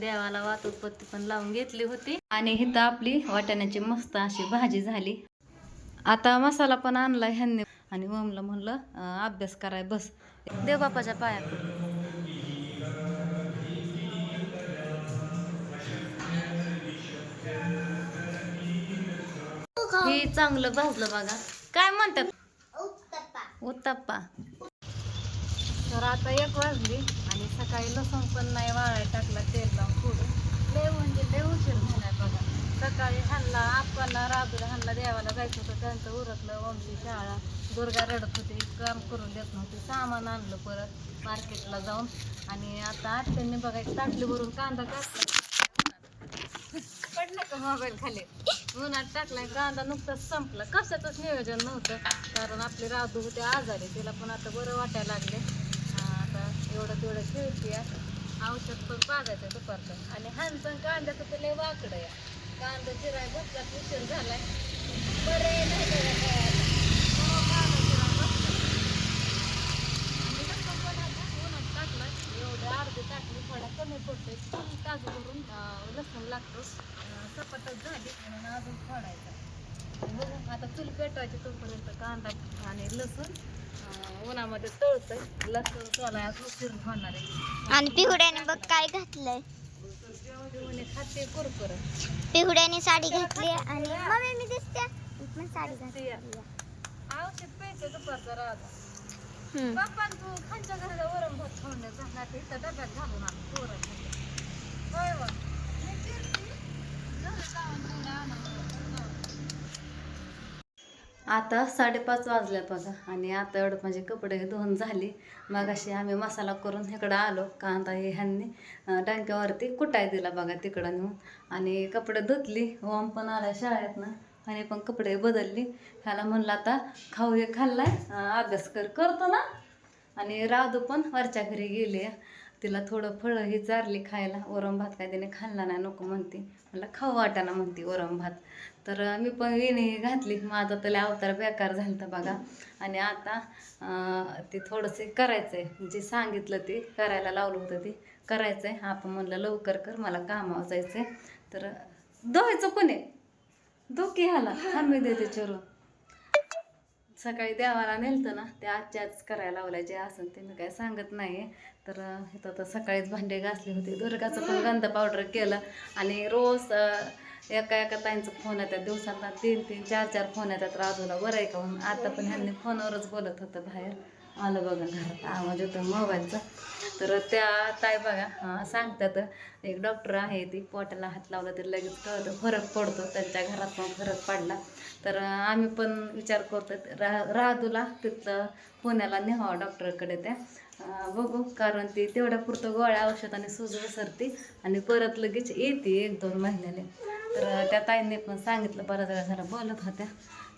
देवाला वातूत पत्ती पण लावून घेतली होती. आणि इथं आपली वाटाण्याची मस्त अशी भाजी झाली. आता मसाला पण आणला ह्यांनी. आणि ओमला म्हणलं अभ्यास कराय बस. देव बापाच्या पाया. हे चांगलं भाजलं बघा. काय म्हणतात? उत्तप्पा. तर आता एक वाजली. आणि सकाळी लसूण पण नाही वाळायला टाकला तेल लावून थोडं लय म्हणजे लय उशीर झाला बघा. सकाळी ह्यांना आपण राजूला ह्यांना देवाला जायचं होतं त्यांचं उरकलं ओमची शाळा. दुर्गा रडत होती काम करून देत नव्हती सामान आणलं परत मार्केटला जाऊन. आणि आता आत्यांनी बघा एक ताटली भरून कांदा कापला पडलं का मोबाईल खाली? उन्हात टाकलाय कांदा नुकताच संपला. कशाचंच नियोजन नव्हतं. कारण आपले राजू होते आजारी तिला पण आता बरं वाटायला लागले एवढं तेवढं खेळते औषध पण पाजायचं दुपारचं. आणि हानचं कांद्याचं तर लय वाकडं या कांदा चिराय बसला उशीर झालाय. बरं आहे, नाही हो, कांदा उन्हात टाकलाय. एवढं अर्धी टाकली थोडा कमी पडतोय. फुल करून लसूण लागतो. अं, सपाटच झाली म्हणून अजून फोडायचा आता चूल पेटवायची तोपर्यंत कांदा आणि लसूण. उन्हामध्ये तळतंय. लसूण सोलाय उशीर होणार आहे. आणि पिहुड्याने बघ काय घातलंय. खाते कुरकुर पिहुड्याने साडी घातली आणि मम्मी मी दिसते. पण साडी घातली. औषध प्यायचं दुपारचं राहता. बाप्पा तू खालच्या घराला वरम भात खाऊन जाणार ते इथं डब्यात घालून आण पोरं होय मी फिरते. जाऊन. आता साडेपाच वाजल्या बघा. आणि आता एवढं माझे कपडे धुवून झाले. मग अशी आम्ही मसाला करून इकडं आलो. कांदा हे ह्यांनी डांक्यावरती कुटाय दिला बघा तिकडं नेऊन. आणि कपडे धुतली. ओम पण आला शाळेतनं. आणि पण कपडे बदलली. ह्याला म्हणलं आता खाऊ हे खाल्लाय. अभ्यास कर. करतो ना. आणि राधू पण वरच्या घरी गेली तिला थोडं फळं ही चारली खायला. वरम भात काय तिने खाल्ला नाही नको म्हणते. मला खाऊ वाटाना म्हणते वरम भात. तर मी पण विणी घातली. माझा त्याला अवतार बेकार झाला तर बघा. आणि आता ते थोडंसं करायचं आहे जे सांगितलं ते करायला लावलं होतं ते करायचं आहे आपण म्हणलं लवकर कर मला कामावर जायचं आहे तर धुवायचं कोणी की ह्याला. हमी देते चिरून सकाळी देवाला नेलतं ना ते आजच्याच करायला लावलं जे असेल ते मी काय सांगत नाही तर इथं तर सकाळीच भांडे घासले होते. दुर्गाचं पण गंध पावडर केलं. आणि रोज एका एका ताईंचा फोन येतात दिवसांना तीन तीन चार चार फोन येतात राजूला. बरं आहे का म्हणून? आता पण ह्यांनी फोनवरच बोलत होतं बाहेर. आलं बघा घरात. आवाज होतो मोबाईलचा. तर त्या ताई बघा सांगतात एक डॉक्टर आहे ती पोटाला हात लावला तर लगेच कळतं फरक पडतो. त्यांच्या घरात पण फरक पडला. तर आम्ही पण विचार करतो रा राहतुला तिथलं पुण्याला न्यावं डॉक्टरकडे त्या. बघू कारण ती तेवढ्या पुरतं गोळ्या औषधाने सुजू विसरते आणि परत लगेच येते एक दोन महिन्याने. तर त्या ताईंनी पण सांगितलं बऱ्याच वेळा जरा बोलत होत्या.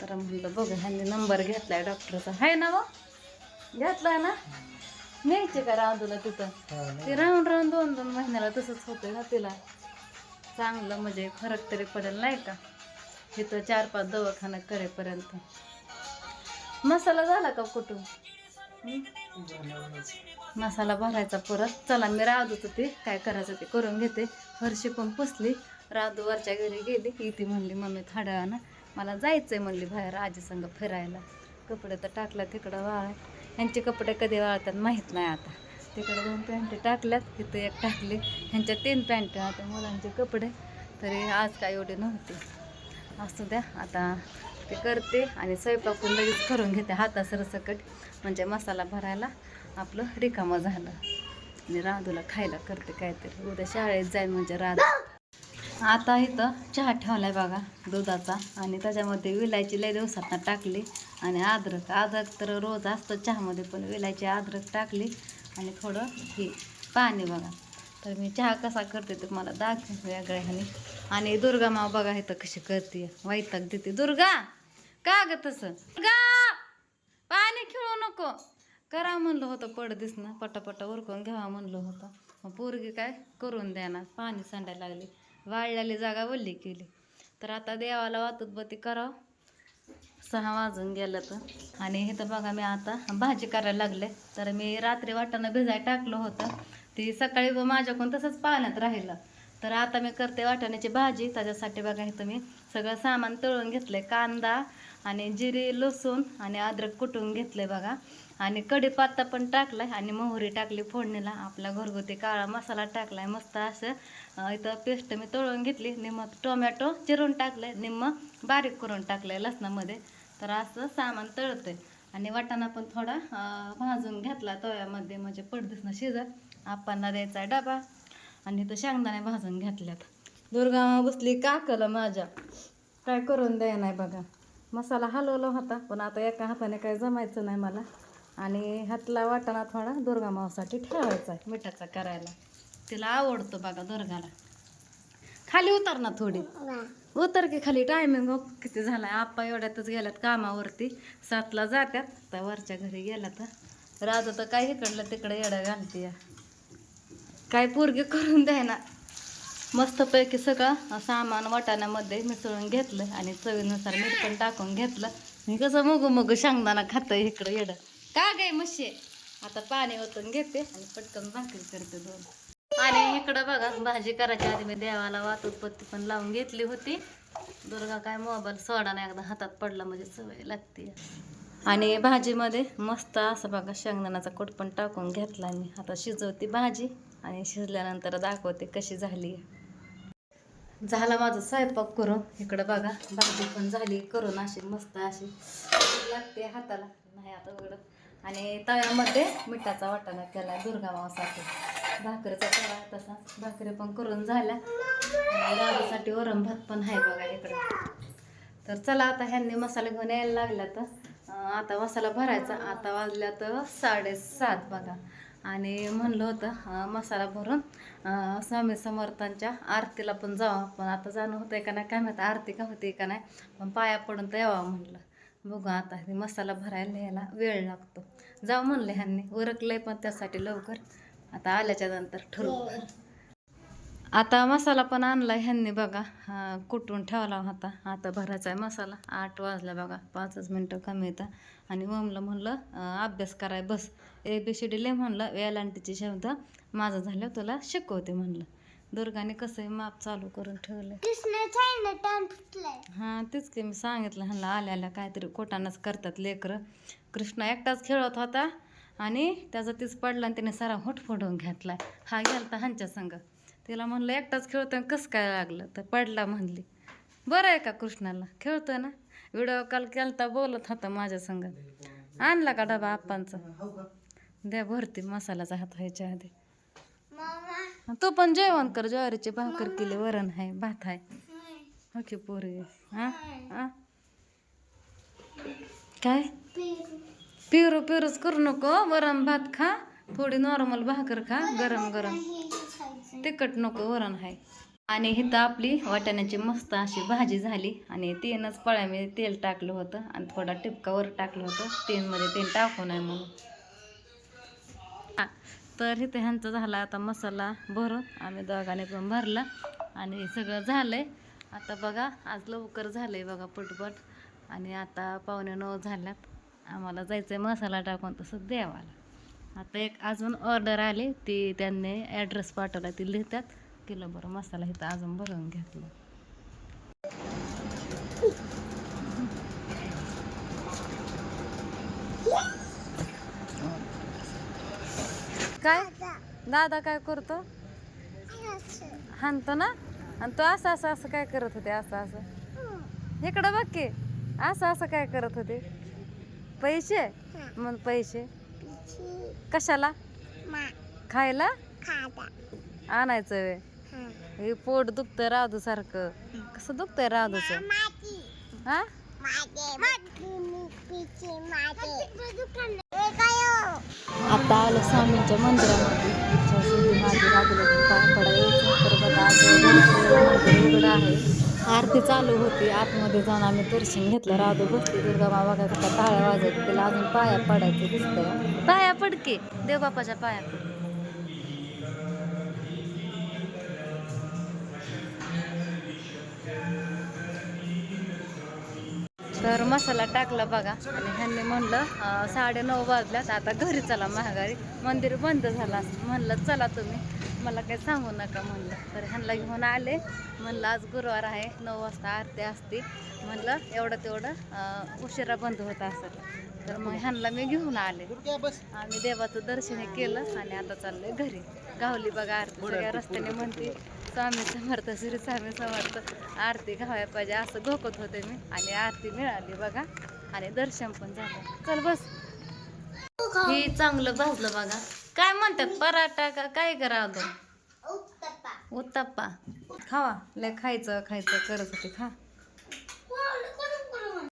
तर म्हणलं बघू ह्यांनी नंबर घेतलाय डॉक्टरचा. आहे ना व घेतलाय ना? न्यायचे का राधूला तिथं? ते राहून राहून दोन दोन महिन्याला तसंच होतंय ना तिला. चांगलं म्हणजे फरक तरी पडेल नाही का? इथं चार पाच दवाखाना करेपर्यंत. मसाला झाला का कुठून हं? मसाला भरायचा परत. चला मी राधूचं ते काय करायचं ते करून घेते. हरशी पण पुसली. राधू वरच्या घरी गेली. इथे म्हणली मम्मी थोड्या वेळानं मला जायचंय म्हणली बाहेर आजीसंग फिरायला. कपडे तर टाकला तिकडं वाळ. ह्यांचे कपडे कधी वाळतात माहीत नाही आता. तिकडे दोन पॅन्ट टाकल्यात इथं एक टाकली. ह्यांच्या तीन पॅन्ट आता मुलांचे कपडे. तरी आज काय एवढे नव्हते. असू द्या आता ते करते आणि स्वयंपाक पण लगेच करून घेते. हाता सरसकट म्हणजे मसाला भरायला आपलं रिकामं झालं. आणि राधूला खायला करते काहीतरी. उद्या शाळेत जाईल म्हणजे राधू. आता इथं चहा ठेवलाय बघा दुधाचा. आणि त्याच्यामध्ये विलायची लय दिवसात टाकली. आणि अद्रक अद्रक तर रोज असतं चहामध्ये पण विलायची अद्रक टाकली. आणि थोडं हे पाणी बघा. तर मी चहा कसा करते तुम्हाला मला वेगळ्या ह्याने. आणि दुर्गा माव बघा इथं कशी करते वैताग देते. दुर्गा का ग तसं? दुर्गा पाणी खेळू नको. करा म्हणलं होतं पड दिसणं पटापटा उरकून घ्यावा म्हणलं होतं. मग पोरगी काय करून देणार? पाणी सांडायला लागली. वाळलेली जागा वल्ली केली. तर आता देवाला वातूत बती करावं. सहा वाजून गेलं तर. आणि हे तर बघा मी आता भाजी करायला लागले. तर मी रात्री वाटाणं भिजाय टाकलं होतं. ती सकाळी माझ्याकडून तसंच पाण्यात राहिलं. तर आता मी करते वाटाण्याची भाजी. त्याच्यासाठी बघा इथं मी सगळं सामान तळून आहे कांदा आणि जिरे लसूण आणि अद्रक कुटून घेतलंय बघा. आणि कढीपत्ता पण टाकलाय आणि मोहरी टाकली फोडणीला. आपला घरगुती काळा मसाला टाकलाय. मस्त असं इथं पेस्ट मी तळून घेतली. निम्म टोमॅटो चिरून टाकलंय. निम्म बारीक करून टाकलंय लसणामध्ये. तर असं सामान तळतंय. आणि वाटाणा पण थोडा भाजून घेतला तव्यामध्ये. म्हणजे पडदिसनं शिजत. आप्पांना द्यायचा डबा. आणि तो शेंगदाणे भाजून घेतल्यात. दुर्गा बसली काकलं माझ्या. काय करून द्या नाही बघा. मसाला हलवला होता पण आता एका हाताने काय जमायचं नाही मला. आणि हातला वाटाणा थोडा दुर्गा मावसाठी ठेवायचा आहे. मिठाचा करायला. तिला आवडतो बघा दुर्गाला. खाली उतर ना थोडी. उतर की खाली. टायमिंग किती झालाय. आप्पा एवढ्यातच गेल्यात कामावरती. सातला जात्यात. तर वरच्या घरी गेला तर राजू तर काय इकडलं तिकडे येडं घालते काय पोरगे करून द्यायना. मस्तपैकी सगळं सामान वाटाण्यामध्ये मिसळून घेतलं आणि चवीनुसार मीठ पण टाकून घेतलं. मी कसं मगू मगू शेंगदाणा खातं इकडं येडं. का गे मशी आता पाणी ओतून घेते आणि पटकन भाकरी करते दोन. आणि इकडं बघा भाजी करायच्या आधी मी देवाला वातूत्पत्ती पण लावून घेतली होती. दुर्गा काय मोबाईल सोडा नाही एकदा हातात पडला म्हणजे सवय लागते आणि भाजीमध्ये मस्त असं बघा शेंगदाण्याचा कोट पण टाकून घेतला मी आता शिजवते भाजी. आणि शिजल्यानंतर दाखवते कशी झाली. झाला माझा स्वयंपाक करून. इकडं बघा भाजी पण झाली. करून अशी मस्त अशी लागते हाताला. नाही आता उघडं. आणि तव्यामध्ये मिठाचा वाटाणा केला दुर्गा मावासाठी भाकरीचा तवा तसा. भाकरी पण करून झाल्या. आणि राजासाठी वरण भात पण आहे बघा इकडं. तर चला आता ह्यांनी मसाला घेऊन यायला लागला तर आता मसाला भरायचा. आता वाजल्या तर साडेसात बघा. आणि म्हणलं होतं मसाला भरून स्वामी समर्थांच्या आरतीला पण जावं. पण आता जाणं होतंय का नाही काय माहिती आरती का होती का नाही पण पाया पडून तर यावं म्हणलं. बघू आता हे मसाला भरायला लिहायला वेळ लागतो. जाऊ म्हणले ह्यांनी उरकलंय पण त्यासाठी लवकर. आता आल्याच्यानंतर ठरवू. हो. आता मसाला पण आणला ह्यांनी बघा. कुटून ठेवला होता. आता भरायचा आहे मसाला. आठ वाजला बघा. पाचच मिनटं कमी येतं आणि ओमला म्हणलं अभ्यास कराय बस. ए बी सी डी ले म्हणलं वेलांटीचे शब्द माझं झालं तुला शिकवते म्हणलं. दुर्गाने कसं माप चालू करून ठेवलं हां तेच की मी सांगितलं ह्यांना आल्या आल्या काहीतरी कोटानच करतात लेकरं. कृष्ण एकटाच खेळत होता आणि त्याचा तीच पडला आणि त्याने सारा होट फोडून घेतला हा गेलता ह्यांच्या संग. तिला म्हणलं एकटाच खेळतोय आणि कसं काय लागलं? तर पडला म्हणली बरं आहे का कृष्णाला? खेळतोय ना? व्हिडिओ कॉल केलता बोलत होता माझ्या संग. आणला का डबा आप्पांचा? द्या भरती मसाल्याचा हात व्हायच्या आधी. तू पण जेवण कर ज्वारीची भाकर केली वरण आहे भात आहे. हो की पोरी हा हा. काय? पिरू. पिरूच करू नको वरण भात खा थोडी नॉर्मल भाकर खा गरम गरम. तिखट नको वरण आहे आणि इथं आपली वाटाण्याची मस्त अशी भाजी झाली. आणि तीनच पळ्या मी तेल टाकलं होतं आणि थोडा टिपकावर टाकलं होतं. तेलमध्ये तेल टाकू नये म्हणून. हा, तर इथे ह्यांचा झाला आता मसाला भरून आम्ही दोघांनी पण भरला. आणि सगळं सगळं झालंय. आता बघा आज लवकर झालंय बघा पटपट. आणि आता पावणे नऊ झाल्यात. आम्हाला जायचं आहे मसाला टाकून तसं देवाला. आता एक अजून ऑर्डर आली ती त्यांनी ॲड्रेस पाठवला ती लिहितात. किलो बरं मसाला इथं अजून भरून घेतला काय? दादा काय करतो? हाणतो ना? आणि तो असं असं असं काय करत होते असं असं? इकडं बघ की असं असं काय करत होते? पैसे? मग पैसे? कशाला? खायला? आणायचं हे. पोट दुखतंय राधू सारखं. कसं दुखतंय राधूचं? हा? आता आलं स्वामींच्या मंदिरामध्ये. इच्छाशक्ती माझी राधूला पाय पडायचं तर बघा आज मंदिर उघडं आहे. आरती चालू होती. आतमध्ये जाऊन आम्ही दर्शन घेतलं. राधू बसली. दुर्गा बाबा काय टाळ्या वाजत तिला अजून पाया पडायचं दिसतंय. पाया पडके देवबापाच्या पाया पड. तर मसाला टाकला बघा. आणि ह्यांनी म्हणलं साडेनऊ साडे नऊ वाजल्यात आता घरी चला महागारी. मंदिर बंद झालं असं म्हणलं चला तुम्ही. मला काही सांगू नका म्हणलं. तर ह्यांना घेऊन आले. म्हणलं आज गुरुवार आहे नऊ वाजता आरती असते. म्हणलं एवढं तेवढं उशिरा बंद होत असेल. तर मग ह्यांना मी घेऊन आले. आम्ही देवाचं दर्शन केलं आणि आता चाललोय घरी. गावली बघा आरती. सगळ्या रस्त्याने म्हणते स्वामी समर्थ श्री स्वामी समर्थ आरती घावाय पाहिजे असं घोकत होते मी. आणि आरती मिळाली बघा. आणि दर्शन पण झालं. चल बस. हे चांगलं भाजलं बघा. काय म्हणतात? पराठा का काय करा उत्तप्पा. खावा. लय खायचं खायचं करत होते. खा.